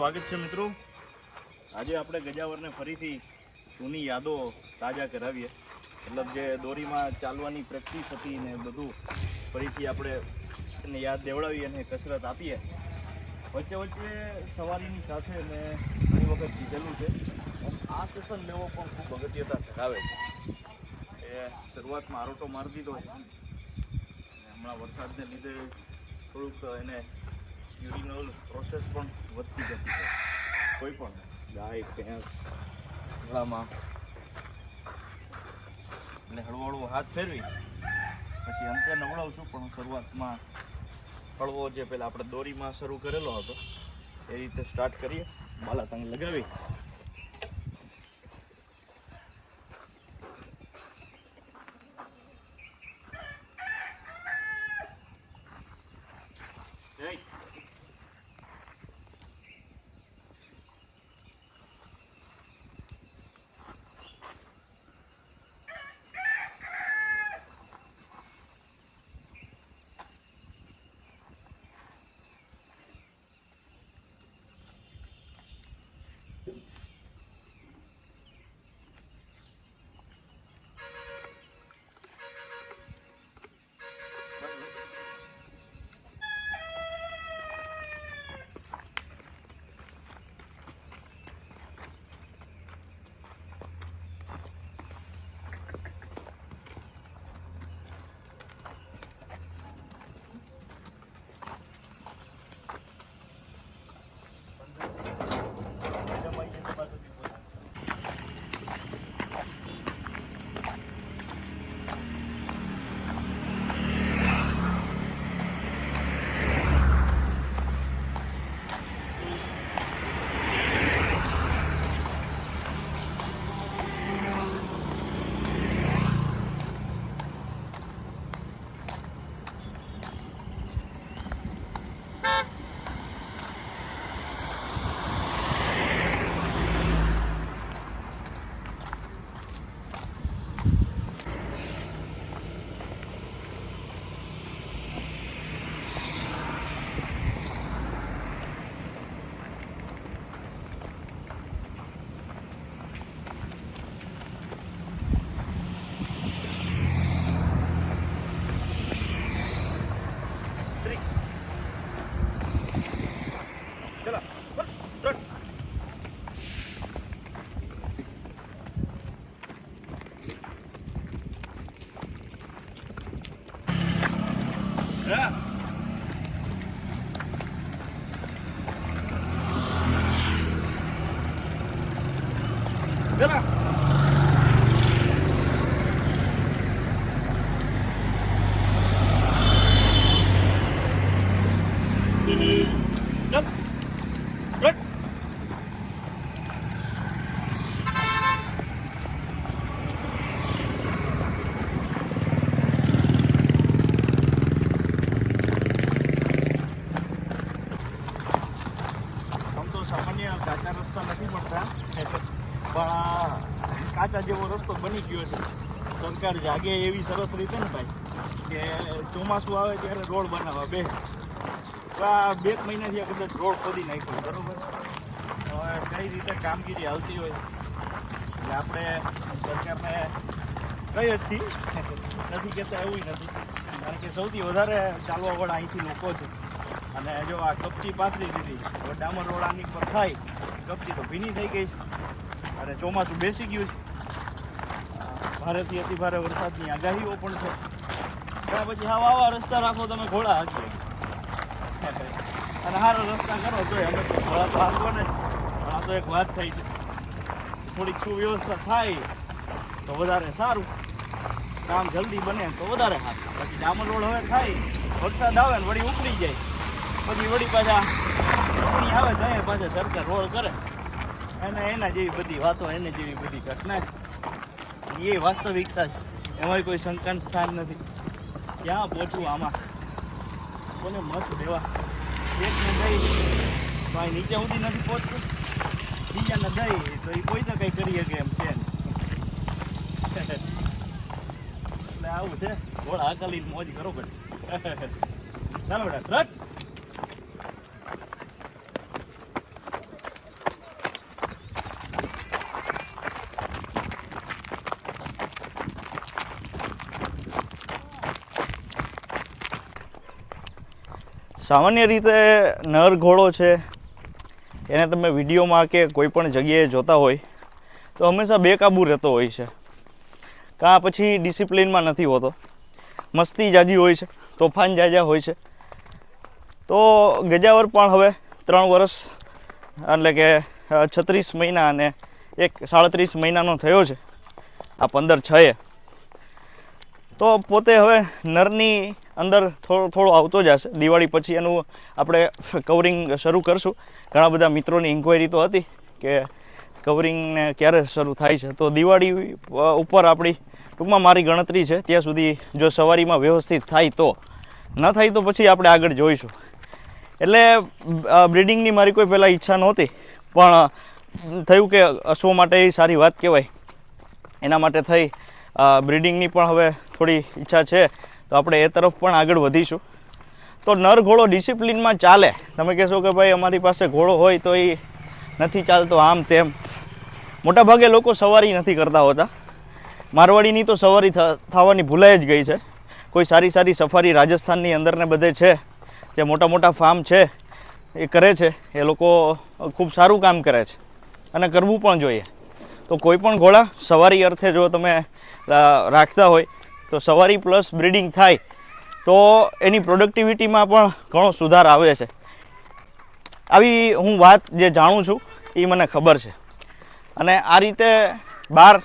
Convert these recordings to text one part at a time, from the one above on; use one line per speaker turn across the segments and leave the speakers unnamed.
સ્વાગત છે મિત્રો. આજે આપણે ગજાવરને ફરીથી જૂની યાદો તાજા કરાવીએ. મતલબ જે દોરીમાં ચાલવાની પ્રેક્ટિસ હતી ને બધું ફરીથી આપણે એને યાદ દેવડાવીએ અને કસરત આપીએ. વચ્ચે વચ્ચે સવારીની સાથે મેં ઘણી વખત કીધેલું છે. આ સેશન લેવો પણ ખૂબ અગત્યતા ધરાવે છે. એ શરૂઆતમાં આરોટો મારી દીધો. છે હમણાં વરસાદને લીધે થોડુંક એને યુરિનલ પ્રોસેસ પણ વધતી જતી છે કોઈ પણ ગાય, ભેંસ, ગળામાં. એટલે હળવો હળવો હાથ ફેરવી, પછી અંતે નવડાવશું, પણ શરૂઆતમાં હળવો જે પહેલાં આપણે દોરીમાં શરૂ કરેલો હતો, એ રીતે સ્ટાર્ટ કરીએ. બાલાતંગ લગાવી. હા ચલા ચલ રન આમ તો સામાન્ય કાચા રસ્તા નથી મળતા પણ આ કાચા જેવો રસ્તો બની ગયો છે સરકાર જાગે એવી સરસ રીતે ને ભાઈ, કે ચોમાસું આવે ત્યારે રોડ બનાવવા બે. આ બે મહિનાથી આ કદાચ રોડ ખોદી નાખ્યો. બરોબર? હવે કઈ રીતે કામગીરી આવતી હોય? એટલે આપણે સરકારને કહીએ જ છીએ નથી કહેતા, એવું નથી. કારણ કે સૌથી વધારે ચાલવાવાળા અહીંથી લોકો છે. અને જો આ કપચી પાથરી દીધી, હવે ડામર રોડ આની પર થાય, કપચી તો ભીની થઈ ગઈ છે. અને ચોમાસું બેસી ગયું છે. ભારેથી અતિ ભારે વરસાદની આગાહીઓ પણ છે. ત્યાં પછી હા આવા રસ્તા રાખો, તમે ઘોડા હાંકીએ અને સારો રસ્તા કરો તો અમે ઘોડા તો હાંકવાના જ. પણ આ તો એક વાત થઈ છે. થોડીક સુવ્યવસ્થા થાય તો વધારે સારું. કામ જલ્દી બને તો વધારે સારું. બાકી ડામરોડ હવે થાય. વરસાદ આવે ને વળી ઉપડી જાય. પછી વળી પાછા ચૂંટણી આવે તો એ પાછા સરકાર રોડ કરે. અને એના જેવી બધી વાતો, એને જેવી બધી ઘટના છે. એ વાસ્તવિકતા છે. એમાંય કોઈ શંકાનું સ્થાન નથી. ક્યાં પહોંચવું આમાં? કોને મત દેવા? એકને દઈ. ભાઈ નીચે સુધી નથી પહોંચતું. બીજાને દઈ. તો એ કોઈ તો કંઈ કરી શકે એમ છે. એટલે આવું છે. ઘોડા હાકલી મોજ કરો ભાઈ ચાલો બેટા, રટ.
સામાન્ય રીતે નર ઘોડો છે, એને તમે વિડીયોમાં કે કોઈ પણ જગ્યાએ જોતા હોય, તો હંમેશા બેકાબૂ રહેતો હોય છે. કાં પછી ડિસિપ્લિનમાં નથી હોતો. મસ્તી જાજી હોય છે, તોફાન જાજા હોય છે. તો ગજાવર પણ હવે ત્રણ વર્ષ, એટલે કે છત્રીસ મહિના અને એક સાડત્રીસ મહિનાનો થયો છે, આ પંદર છએ તો પોતે હવે નરની અંદર થોડો થોડો આવતો જ હશે. દિવાળી પછી એનું આપણે કવરિંગ શરૂ કરશું. ઘણા બધા મિત્રોની ઇન્ક્વાયરી તો હતી કે કવરિંગને ક્યારે શરૂ થાય છે. તો દિવાળી ઉપર આપણી ટૂંકમાં મારી ગણતરી છે. ત્યાં સુધી જો સવારીમાં વ્યવસ્થિત થાય તો. ન થાય તો પછી આપણે આગળ જોઈશું. એટલે બ્રિડિંગની મારી કોઈ પહેલાં ઈચ્છા નહોતી. પણ થયું કે અશ્વો માટે એ સારી વાત કહેવાય. એના માટે થઈ. બ્રિડિંગની પણ હવે થોડી ઈચ્છા છે. તો આપણે એ તરફ પણ આગળ વધીશું. તો નર ઘોડો ડિસિપ્લિનમાં ચાલે. તમે કહેશો કે ભાઈ અમારી પાસે ઘોડો હોય તો એ નથી ચાલતો આમ તેમ. મોટાભાગે લોકો સવારી નથી કરતા હોતા. મારવાડીની તો સવારી થવાની ભૂલાઈ જ ગઈ છે. કોઈ સારી સારી સફારી રાજસ્થાનની અંદરને બધે છે. જે મોટા મોટા ફાર્મ છે, એ કરે છે. એ લોકો ખૂબ સારું કામ કરે છે અને કરવું પણ જોઈએ. તો કોઈ પણ ઘોડા સવારી અર્થે જો તમે રાખતા હોય તો સવારી પ્લસ બ્રીડિંગ થાય, તો એની પ્રોડક્ટિવિટીમાં પણ ઘણો સુધાર આવે છે. આવી હું વાત જે જાણું છું એ મને ખબર છે. અને આ રીતે બહાર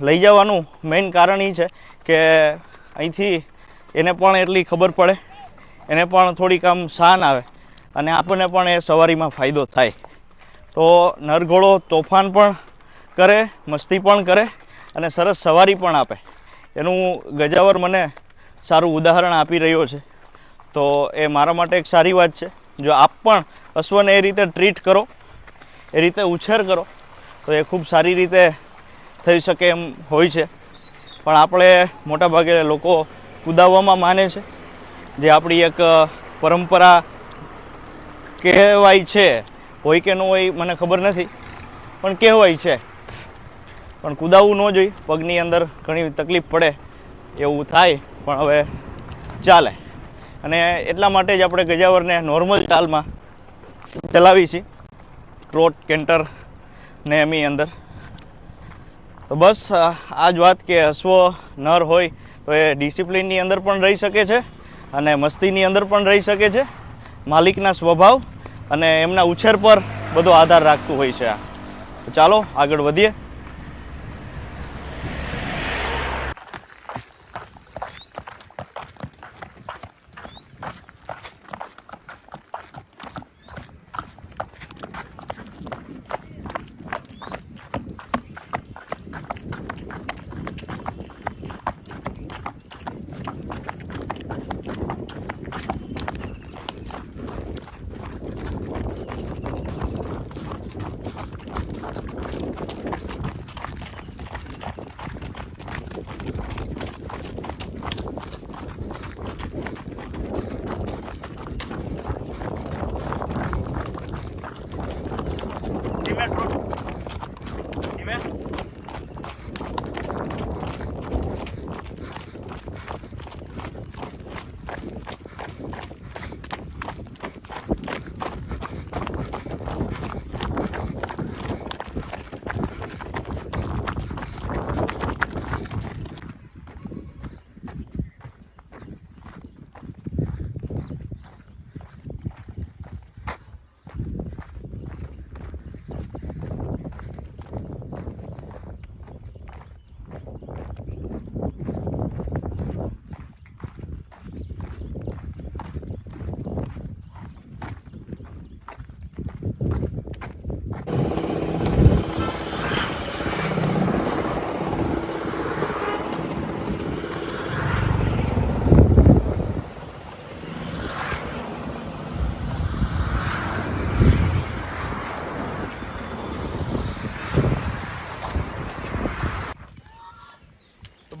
લઈ જવાનું મેઇન કારણ એ છે કે અહીંથી એને પણ એટલી ખબર પડે, એને પણ થોડીક આમ શાન આવે અને આપણને પણ એ સવારીમાં ફાયદો થાય. તો નરઘોડો તોફાન પણ કરે, મસ્તી પણ કરે અને સરસ સવારી પણ આપે. એનું ગજાવર મને સારું ઉદાહરણ આપી રહ્યો છે. તો એ મારા માટે એક સારી વાત છે. જો આપ પણ અશ્વને એ રીતે ટ્રીટ કરો, એ રીતે ઉછેર કરો, તો એ ખૂબ સારી રીતે થઈ શકે એમ હોય છે. પણ આપણે મોટાભાગે લોકો કુદાવવામાં માને છે જે આપણી એક પરંપરા કહેવાય છે. હોય કે ન હોય મને ખબર નથી, પણ કહેવાય છે. પણ કૂદાવવું ન જોઈએ. પગની અંદર ઘણી તકલીફ પડે એવું થાય, પણ હવે ચાલે. અને એટલા માટે જ આપણે ગજાવરને નોર્મલ ચાલમાં ચલાવી છીએ ટ્રોટ કેન્ટર ને એમની અંદર. તો બસ, આ જ વાત કે અશ્વ નર હોય તો એ ડિસિપ્લિનની અંદર પણ રહી શકે છે અને મસ્તીની અંદર પણ રહી શકે છે. માલિકના સ્વભાવ અને એમના ઉછેર પર બધો આધાર રાખતું હોય છે આ. ચાલો આગળ વધીએ.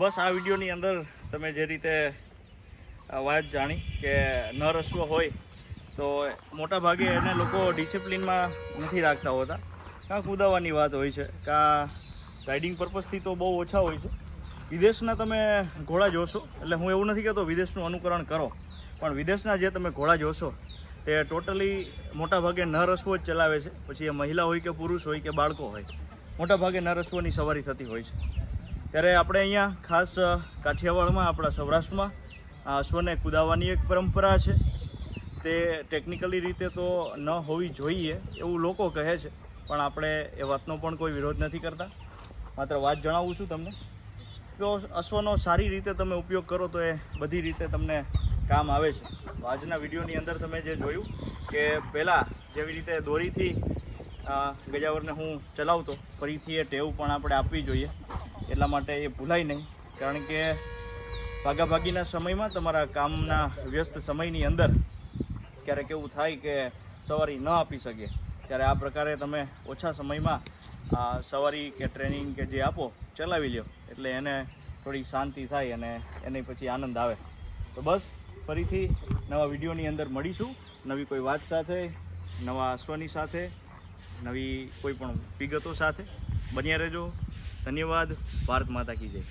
બસ આ વિડીયોની અંદર તમે જે રીતે વાત જાણી કે ન રસ્વ હોય તો મોટા ભાગે એને લોકો ડિસિપ્લિનમાં નથી રાખતા હોતા. કાં કૂદાવાની વાત હોય છે કાં રાઇડિંગ પર્પઝથી તો બહુ ઓછા હોય છે. વિદેશના તમે ઘોડા જોશો, એટલે હું એવું નથી કહેતો વિદેશનું અનુકરણ કરો,
પણ વિદેશના જે તમે ઘોડા જોશો, તે ટોટલી મોટાભાગે ન રસવો જ ચલાવે છે. પછી એ મહિલા હોય કે પુરુષ હોય કે બાળકો હોય મોટાભાગે ન રસવોની સવારી થતી હોય છે. ત્યારે આપણે અહીંયા ખાસ કાઠિયાવાડમાં, આપણા સૌરાષ્ટ્રમાં અશ્વને કુદાવવાની એક પરંપરા છે. તે ટેકનિકલી રીતે તો ન હોવી જોઈએ એવું લોકો કહે છે, પણ આપણે એ વાતનો પણ કોઈ વિરોધ નથી કરતા. માત્ર વાત જણાવું છું તમને તો અશ્વનો સારી રીતે તમે ઉપયોગ કરો તો એ બધી રીતે તમને કામ આવે છે. આજના વિડીયોની અંદર તમે જે જોયું કે પહેલાં જેવી રીતે દોરીથી ગજાવરને હું ચલાવતો, ફરીથી એ ટેવ પણ આપણે આપવી જોઈએ. એટલા માટે એ ભૂલાય નહીં. કારણ કે ભાગાભાગીના સમયમાં તમારા કામના વ્યસ્ત સમયની અંદર ક્યારેક એવું થાય કે સવારી ન આપી શકે. ત્યારે આ પ્રકારે તમે ઓછા સમયમાં સવારી કે ટ્રેનિંગ કે જે આપો, ચલાવી લ્યો. એટલે એને થોડી શાંતિ થાય અને એને પછી આનંદ આવે. તો બસ, ફરીથી નવા વિડીયોની અંદર મળીશું. નવી કોઈ વાત સાથે, નવા અશ્વની સાથે, નવી કોઈ પણ વિગતો સાથે. બન્યા રહેજો. ધન્યવાદ. ભારત માતા કી જય.